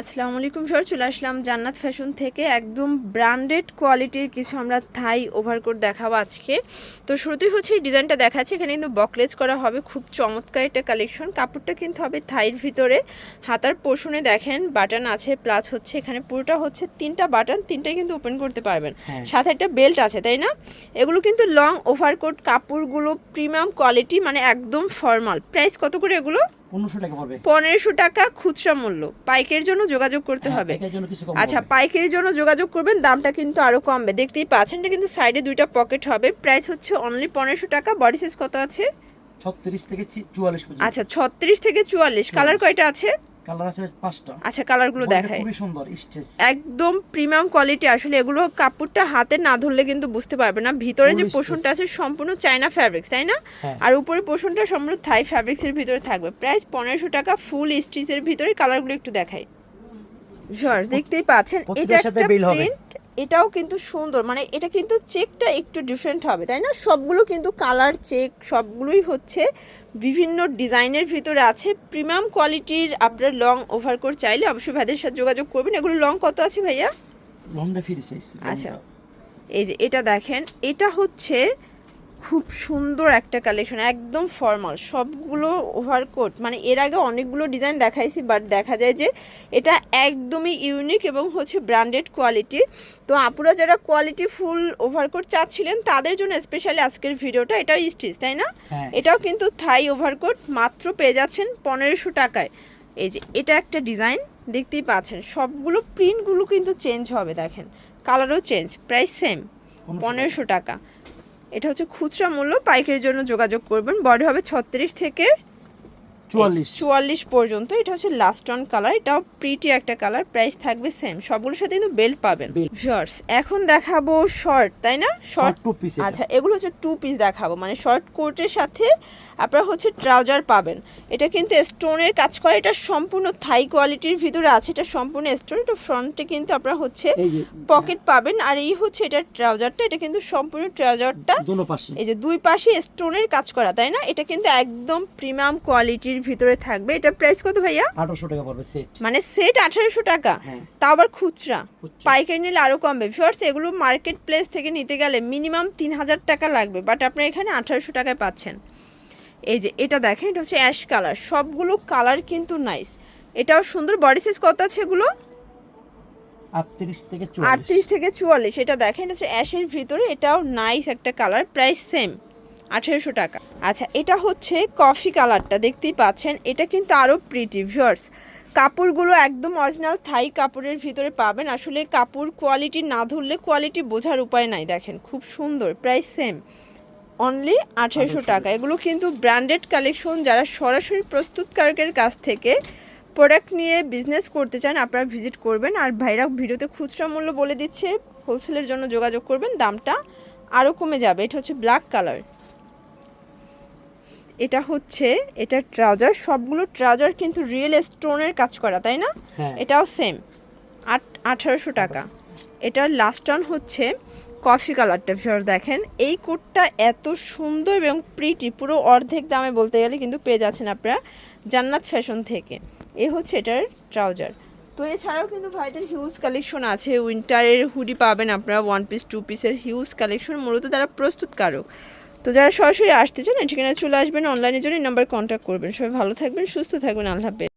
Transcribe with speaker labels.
Speaker 1: আসসালামু আলাইকুম স্যার চলে আসলাম জান্নাত ফ্যাশন থেকে একদম ব্র্যান্ডেড কোয়ালিটির কিছু আমরা থাই ওভারকোট দেখাবো আজকে। তো শুরুতেই হচ্ছে এই ডিজাইনটা দেখাচ্ছে এখানে কিন্তু বকলেজ করা হবে খুব চমৎকার একটা কালেকশন। কাপড়টা কিন্তু হবে থাইয়ের ভিতরে হাতার পোষণে দেখেন বাটন আছে প্লাস হচ্ছে এখানে পুরোটা হচ্ছে তিনটা বাটন তিনটাই কিন্তু ওপেন করতে পারবেন।
Speaker 2: হ্যাঁ।
Speaker 1: সাথে একটা বেল্ট আছে তাই না? এগুলো কিন্তু লং ওভারকোট কাপড়গুলো প্রিমিয়াম কোয়ালিটি মানে একদম ফর্মাল। প্রাইস কত করে এগুলো?
Speaker 2: পনেরোশো টাকা পড়বে।
Speaker 1: পনেরোশো টাকা খুচরা মূল্য। পাইকের জন্য যোগাযোগ করতে
Speaker 2: হ্যাঁ,
Speaker 1: হবে। আচ্ছা পাইকের জন্য যোগাযোগ করবেন দামটা কিন্তু আরও কমবে। দেখতেই পাচ্ছেন এটা কিন্তু সাইডে দুইটা পকেট হবে। প্রাইস হচ্ছে অনলি পনেরোশো টাকা। বডি সাইজ কত আছে?
Speaker 2: ছত্রিশ থেকে চুয়াল্লিশ
Speaker 1: আচ্ছা ছত্রিশ থেকে চুয়াল্লিশ। কালার কয়টা আছে?
Speaker 2: কালার আছে পাঁচটা।
Speaker 1: আচ্ছা কালারগুলো
Speaker 2: খুবই সুন্দর স্টেজ
Speaker 1: একদম প্রিমিয়াম কোয়ালিটি আসলে এগুলো কাপড়টা হাতে না ধরলে কিন্তু বুঝতে পারবে না। ভিতরে যে পোষণটা আছে সম্পূর্ণ চায়না ফ্যাব্রিক্স তাই না?
Speaker 2: হ্যাঁ।
Speaker 1: আর উপরে পোষণটা সম্পূর্ণ থাই ফ্যাব্রিক্সের ভিতরে থাকবে। প্রাইস পনেরোশো টাকা ফুল স্টিচের ভিতরে কালারগুলো একটু দেখাই। জর্জ দেখতেই পাচ্ছেন এটা একটা প্রিন্ট এটাও কিন্তু সুন্দর মানে এটা কিন্তু চেকটা একটু ডিফারেন্ট হবে তাই না? সবগুলো কিন্তু কালার চেক সবগুলোই হচ্ছে বিভিন্ন ডিজাইনের ভিতরে আছে। প্রিমিয়াম কোয়ালিটির আপনার লং ওভার ওভারকোট চাইলে অবশ্যই ভাইদের সাথে যোগাযোগ করবেন। এগুলো লং কত আছে ভাইয়া?
Speaker 2: লংটা ফিরে চাইছি
Speaker 1: আচ্ছা। এই যে এটা দেখেন এটা হচ্ছে খুব সুন্দর একটা কালেকশন একদম ফর্মাল সবগুলো ওভারকোট মানে এর আগে অনেকগুলো ডিজাইন দেখাইছি বাট দেখা যায় যে এটা একদমই ইউনিক এবং হচ্ছে ব্র্যান্ডেড কোয়ালিটি তো আপুরা যারা কোয়ালিটি ফুল ওভারকোট চাচ্ছিলেন তাদের জন্য স্পেশালি আজকের ভিডিওটা এটাও স্টিচ তাই না?
Speaker 2: হ্যাঁ।
Speaker 1: এটাও কিন্তু থাই ওভারকোট মাত্র পেয়ে যাচ্ছেন পনেরোশো টাকায়। এই যে এটা একটা ডিজাইন দেখতেই পাচ্ছেন সবগুলো প্রিন্টগুলো কিন্তু চেঞ্জ হবে দেখেন কালারও চেঞ্জ প্রাইস সেম পনেরোশো টাকা। এটা হচ্ছে খুচরা মূল্য পাইকারের জন্য যোগাযোগ করবেন। বডি হবে ছত্রিশ থেকে
Speaker 2: চুয়াল্লিশ।
Speaker 1: চুয়াল্লিশ পর্যন্ত এটা হচ্ছে লাস্ট অন কালার এটাও প্রিটি একটা কালার প্রাইস থাকবে সেম সবগুলোর সাথে কিন্তু বেল্ট পাবেন। শর্টস এখন দেখাবো শর্ট তাই না? শর্ট
Speaker 2: শর্ট টু পিস
Speaker 1: আচ্ছা এগুলো হচ্ছে টু পিস দেখাবো মানে শর্ট কোটের সাথে আপনারা হচ্ছে ট্রাউজার পাবেন। এটা কিন্তু স্টোনের কাজ করে এটা সম্পূর্ণ থাই কোয়ালিটির ভিতরে আছে এটা সম্পূর্ণ স্টোন এটা ফ্রন্টে কিন্তু আপনারা হচ্ছে পকেট পাবেন আর এই হচ্ছে এটা ট্রাউজারটা এটা কিন্তু সম্পূর্ণ ট্রাউজারটা এই যে দুই পাশে স্টোনের কাজ করা তাই না? এটা কিন্তু একদম প্রিমিয়াম কোয়ালিটির ভিতরে থাকবে। এটা প্রাইস কত ভাইয়া?
Speaker 2: আঠারোশো টাকা পড়বে সেট
Speaker 1: মানে সেট আঠারোশো টাকা।
Speaker 2: হ্যাঁ।
Speaker 1: তা আবার খুচরা। পাইকারি নিলে আরও কমবে। ভিউয়ার্স এগুলো মার্কেট প্লেস থেকে নিতে গেলে মিনিমাম তিন হাজার টাকা লাগবে। বাট আপনার এখানে আঠারোশো টাকায় পাচ্ছেন। এই যে এটা দেখেন এটা হচ্ছে অ্যাশ কালার সবগুলো কালার কিন্তু নাইস এটাও সুন্দর। বডি সাইজ কত আছে এগুলো?
Speaker 2: আটত্রিশ থেকে চুয়াল্লিশ।
Speaker 1: আটত্রিশ থেকে চুয়াল্লিশ। এটা দেখেন এটা হচ্ছে অ্যাশের ভিতরে। এটাও নাইস একটা কালার প্রাইস সেম আঠেরোশো টাকা। আচ্ছা এটা হচ্ছে কফি কালারটা দেখতেই পাচ্ছেন। এটা কিন্তু আরও প্রিটি ভিউয়ার্স কাপড়গুলো একদম অরিজিনাল থাই কাপড়ের ভিতরে পাবেন। আসলে কাপড় কোয়ালিটি না ধরলে কোয়ালিটি বোঝার উপায় নাই দেখেন। খুব সুন্দর প্রাইস সেম অনলি আঠেরোশো টাকা। এগুলো কিন্তু ব্র্যান্ডেড কালেকশন যারা সরাসরি প্রস্তুতকারকের কাছ থেকে প্রোডাক্ট নিয়ে বিজনেস করতে চান আপনারা ভিজিট করবেন। আর ভাইরা ভিডিওতে খুচরা মূল্য বলে দিচ্ছে হোলসেলের জন্য যোগাযোগ করবেন। দামটা আরও কমে যাবে। এটা হচ্ছে ব্ল্যাক কালার এটা হচ্ছে এটা ট্রাউজার সবগুলো ট্রাউজার কিন্তু রিয়েল স্টোনের কাজ করা তাই না?
Speaker 2: হ্যাঁ।
Speaker 1: এটাও সেম আট আঠারোশো টাকা। এটার লাস্ট অন হচ্ছে কফি কালারটা ভিউয়ার দেখেন। এই কোটটা এত সুন্দর এবং প্রিটি পুরো অর্ধেক দামে বলতে গেলে কিন্তু পেয়ে যাচ্ছেন আপনারা জান্নাত ফ্যাশন থেকে। এ হচ্ছে এটার ট্রাউজার। তো এছাড়াও কিন্তু ভাইদের হিউজ কালেকশন আছে। উইন্টারের হুডি পাবেন আপনারা ওয়ান পিস টু পিসের হিউজ কালেকশন মূলত তারা প্রস্তুতকারক। তো যারা সরাসরি আসতে চান ঠিকানায় চলে আসবেন অনলাইনের জন্য নাম্বার কন্ট্যাক্ট করবেন। সবাই ভালো থাকবেন, সুস্থ থাকবেন, আল্লাহ হাফেজ।